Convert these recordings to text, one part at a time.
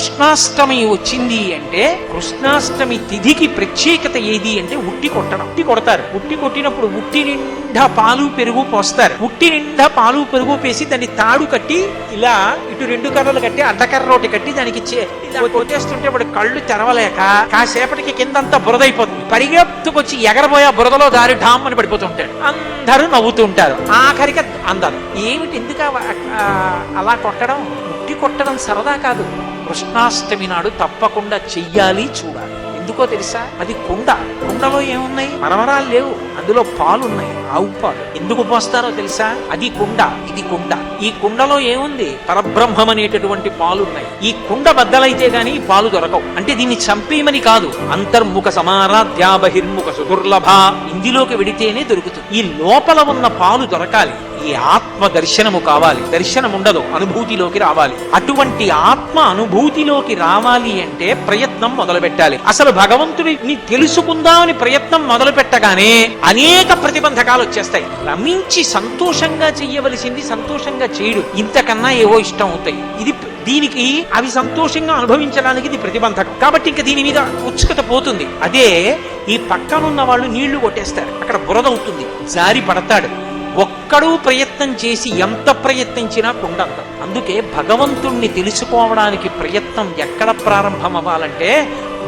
కృష్ణాష్టమి వచ్చింది అంటే కృష్ణాష్టమి తిథికి ప్రత్యేకత ఏది అంటే ఉట్టి కొట్టడం. ఉట్టి కొడతారు. ఉట్టి కొట్టినప్పుడు ఉట్టి నిండా పాలు పెరుగు పోస్తారు. ఉట్టి నిండా పాలు పెరుగు పేసి దాన్ని తాడు కట్టి ఇలా ఇటు రెండు కర్రలు కట్టి అడ్డకర్ర ఒకటి కట్టి దానికి కొట్టేస్తుంటే వాడు కళ్ళు తెరవలేక కాసేపటికి కిందంతా బురదైపోతుంది. పరిగెత్తుకొచ్చి ఎగరబోయే బురదలో దారి ఢామ్ అని పడిపోతుంటాడు అందరూ నవ్వుతూ ఉంటారు. ఆఖరిక అందరు. ఏమిటి ఎందుకు అలా కొట్టడం? కొట్టడం సరదా కాదు. కృష్ణాష్టమి నాడు తప్పకుండా చెయ్యాలి చూడాలి. ఎందుకో తెలుసా? అది కుండ. కుండలో ఏమున్నాయి? మరమరాలు లేవు. అందులో పాలు ఉన్నాయి ఆవు పాలు. ఎందుకు పోస్తారో తెలుసా? అది కుండ. ఇది కుండ. ఈ కుండలో ఏముంది? పరబ్రహ్మం అనేటటువంటి పాలు ఉన్నాయి ఈ కుండ బద్దలైతే గాని పాలు దొరకవు. అంటే దీన్ని చంపేయమని కాదు. అంతర్ముఖ సమారాధ్యా బహిర్ముఖ సుదుర్లభ. ఇందులోకి వెడితేనే దొరుకుతుంది. ఈ లోపల ఉన్న పాలు దొరకాలి. ఈ ఆత్మ దర్శనము కావాలి. దర్శనం ఉండదు. అనుభూతిలోకి రావాలి. అటువంటి ఆత్మ అనుభూతిలోకి రావాలి అంటే ప్రయత్నం మొదలు పెట్టాలి అసలు భగవంతుడిని తెలుసుకుందామని ప్రయత్నం మొదలు పెట్టగానే అనేక ప్రతిబంధకాలు వచ్చేస్తాయి. రమించి సంతోషంగా చెయ్యవలసింది సంతోషంగా చేయడు. ఇంతకన్నా ఏవో ఇష్టం అవుతాయి. ఇది దీనికి అవి సంతోషంగా అనుభవించడానికి ఇది ప్రతిబంధకం. కాబట్టి ఇంకా దీని మీద ఉత్సుకత పోతుంది. అదే ఈ పక్కనున్న వాళ్ళు నీళ్ళు కొట్టేస్తారు. అక్కడ బురద అవుతుంది. జారి పడతాడు. ఎక్కడూ ప్రయత్నం చేసి ఎంత ప్రయత్నించినా కుండంత అందుకే భగవంతుణ్ణి తెలుసుకోవడానికి ప్రయత్నం ఎక్కడ ప్రారంభం అవ్వాలంటే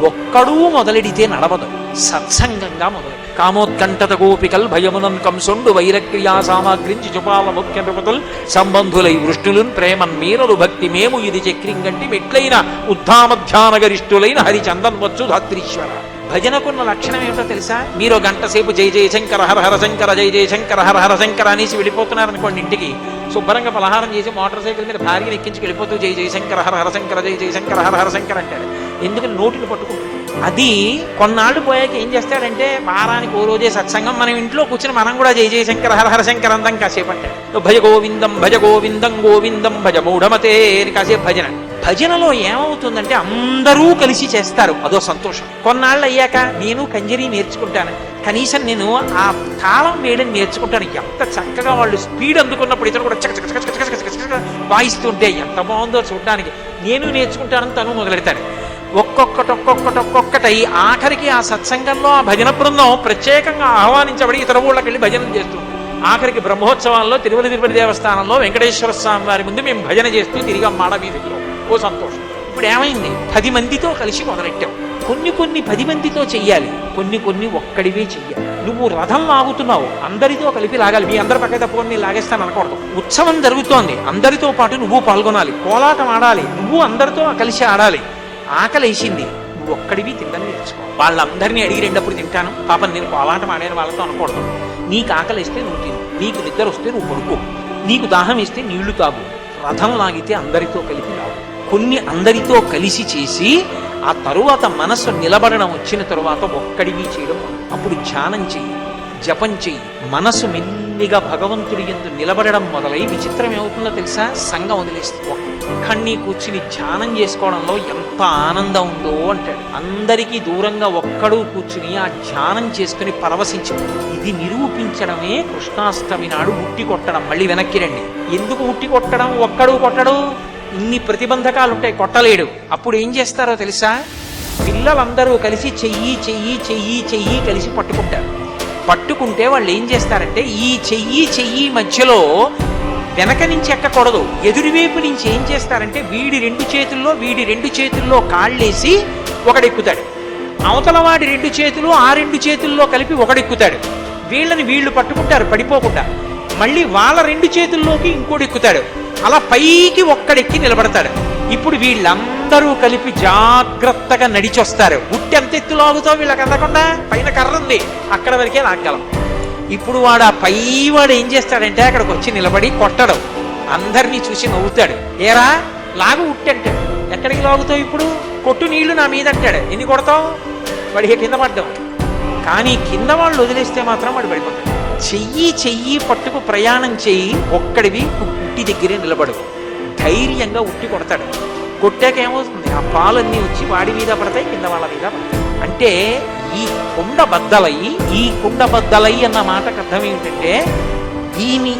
ఒక్కడూ మొదలెడితే నడవదు. సత్సంగంగా మొదలు. కామోత్కంఠత గోపికల్ భయమునన్ కంసుండు వైరక్రియా సామాగ్రించి చుపాల ముఖ్య నృపతుల్ సంబంధులై వృష్టులున్ ప్రేమన్ మీరలు భక్తి మేము ఇది చక్రింగంటి మెట్లైన ఉద్ధామధ్యాన గరిష్ఠులైన హరిచందన్ వచ్చు ధాత్రీశ్వర. భజనకున్న లక్షణం ఏమిటో తెలుసా? మీరు గంట సేపు జై జయ శంకర హర హర శంకర జై జయ శంకర హర హర శంకర అనేసి వెళ్ళిపోతున్నారనుకోండి ఇంటికి. శుభ్రంగా పలహారం చేసి మోటార్ సైకిల్ మీద భార్యను ఎక్కించి వెళ్ళిపోతూ జై జయ జయశంకర హర హర శంకర జై జయ జయశంకర హర హర శంకర అంటాడు ఎందుకని నోటిని పట్టుకుంటుంది అది కొన్నాళ్ళు పోయాక ఏం చేస్తాడంటే వారానికి ఓ రోజే సత్సంగం మనం ఇంట్లో కూర్చుని మనం కూడా జయ జయశంకర హర హర శంకర అందం కాసేపు అంటాడు భజ గోవిందం భజ గోవిందం గోవిందం భజ మూఢమతే అని కాసేపు భజన భజనలో ఏమవుతుందంటే అందరూ కలిసి చేస్తారు అదో సంతోషం కొన్నాళ్ళు అయ్యాక నేను కంజరీ నేర్చుకుంటాను కనీసం నేను ఆ తాళం వేయడం నేర్చుకుంటాను ఎంత చక్కగా వాళ్ళు స్పీడ్ అందుకున్నప్పుడు ఇతను కూడా చక చక చక చక చక చక చక వాయిస్తుంటే ఎంత బాగుందో చూడడానికి నేను నేర్చుకుంటానని తను మొదలెడతాడు ఒక్కొక్కటి ఒక్కొక్కటి ఒక్కొక్కటై. ఆఖరికి ఆ సత్సంగంలో ఆ భజన బృందం ప్రత్యేకంగా ఆహ్వానించబడి ఇతర ఊళ్ళకి వెళ్ళి భజన చేస్తుంది ఆఖరికి బ్రహ్మోత్సవాల్లో తిరుమల తిరుపతి దేవస్థానంలో వెంకటేశ్వర స్వామి వారి ముందు మేము భజన చేస్తూ తిరిగి మాడ వీధిలో ఓ సంతోషం. ఇప్పుడు ఏమైంది? పది మందితో కలిసి మొదలెట్టాం. కొన్ని కొన్ని పది మందితో చెయ్యాలి. కొన్ని కొన్ని ఒక్కడివే చెయ్యాలి. నువ్వు రథం లాగుతున్నావు. అందరితో కలిపి లాగాలి. మీ అందరి పక్క తప్పుకొని నేను లాగేస్తాను అనకూడదు. ఉత్సవం జరుగుతోంది. అందరితో పాటు నువ్వు పాల్గొనాలి. కోలాటం ఆడాలి. నువ్వు అందరితో కలిసి ఆడాలి. ఆకలి వేసింది నువ్వు ఒక్కడివి తిందని నేర్చుకో. వాళ్ళందరినీ అడిగి రెండప్పుడు తింటాను. పాపం నేను కోలాటం ఆడాను వాళ్ళతో అనకూడదు. నీకు ఆకలిస్తే నువ్వు తిను. నీకు నిద్ర వస్తే నువ్వు పడుకో. నీకు దాహం ఇస్తే నీళ్ళు తాగు. రథం లాగితే అందరితో కలిపి రావు కొన్ని అందరితో కలిసి చేసి ఆ తరువాత మనస్సు నిలబడడం వచ్చిన తరువాత ఒక్కడివి చేయడం. అప్పుడు ధ్యానం చేయి జపం చెయ్యి. మనసు మెల్లిగా భగవంతుడి ఎందు నిలబడడం మొదలై విచిత్రం ఏమవుతుందో తెలుసా? సంఘం వదిలేస్తుంది. ఒక్కడిని కూర్చుని ధ్యానం చేసుకోవడంలో ఎంత ఆనందం ఉందో అంటాడు. అందరికీ దూరంగా ఒక్కడు కూర్చుని ఆ ధ్యానం చేసుకుని పరవశించి. ఇది నిరూపించడమే కృష్ణాష్టమి నాడు ఉట్టి కొట్టడం. మళ్ళీ వెనక్కి రండి. ఎందుకు ఉట్టి కొట్టడం? ఒక్కడు కొట్టడు. ఇన్ని ప్రతిబంధకాలు ఉంటాయి కొట్టలేడు. అప్పుడు ఏం చేస్తారో తెలుసా? పిల్లలందరూ కలిసి చెయ్యి చెయ్యి చెయ్యి చెయ్యి కలిసి పట్టుకుంటారు. పట్టుకుంటే వాళ్ళు ఏం చేస్తారంటే ఈ చెయ్యి చెయ్యి మధ్యలో వెనక నుంచి ఎక్కకూడదు. ఎదురువైపు నుంచి ఏం చేస్తారంటే వీడి రెండు చేతుల్లో వీడి రెండు చేతుల్లో కాళ్ళేసి ఒకడెక్కుతాడు. అవతల వాడి రెండు చేతులు ఆ రెండు చేతుల్లో కలిపి ఒకడెక్కుతాడు. వీళ్ళని వీళ్ళు పట్టుకుంటారు పడిపోకుండా. మళ్ళీ వాళ్ళ రెండు చేతుల్లోకి ఇంకోటి ఎక్కుతాడు అలా పైకి ఒక్కడెక్కి నిలబడతాడు. ఇప్పుడు వీళ్ళందరూ కలిపి జాగ్రత్తగా నడిచొస్తారు. ఉట్టి ఎంత ఎత్తు లాగుతావు వీళ్ళకి అందకుండా? పైన కర్ర ఉంది. అక్కడ వరకే లాగలం ఇప్పుడు వాడు ఆ పై వాడు ఏం చేస్తాడంటే అక్కడికి వచ్చి నిలబడి కొట్టడం. అందరినీ చూసి నవ్వుతాడు. ఏరా లాగు ఉట్టి అంటాడు. ఎక్కడికి లాగుతావు ఇప్పుడు? కొట్టు నీళ్ళు నా మీద అంటాడు. ఎన్ని కొడతావు? వాడి కింద పడ్డాం. కానీ కింద వాళ్ళు వదిలేస్తే మాత్రం వాడు పడిపోతాడు. చెయ్యి చెయ్యి పట్టుకు ప్రయాణం చెయ్యి ఒక్కడివి ఉట్టి దగ్గరే నిలబడు. ధైర్యంగా ఉట్టి కొడతాడు. కొట్టాక ఏమవుతుంది? ఆ పాలన్నీ వచ్చి వాడి మీద పడతాయి కింద వాళ్ళ మీద అంటే ఈ కుండ బద్దలయ్యి ఈ కుండ బద్దలయ్యి అన్న మాటకు అర్థం ఏమిటంటే దీని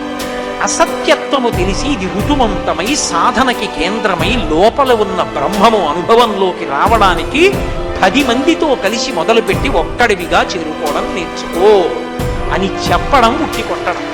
అసత్యత్వము తెలిసి ఇది ఋతుమంతమై సాధనకి కేంద్రమై లోపల ఉన్న బ్రహ్మము అనుభవంలోకి రావడానికి పది మందితో కలిసి మొదలుపెట్టి ఒక్కడివిగా చేరుకోవడం నేర్చుకో అని చెప్పడం ఉట్టి కొట్టడం.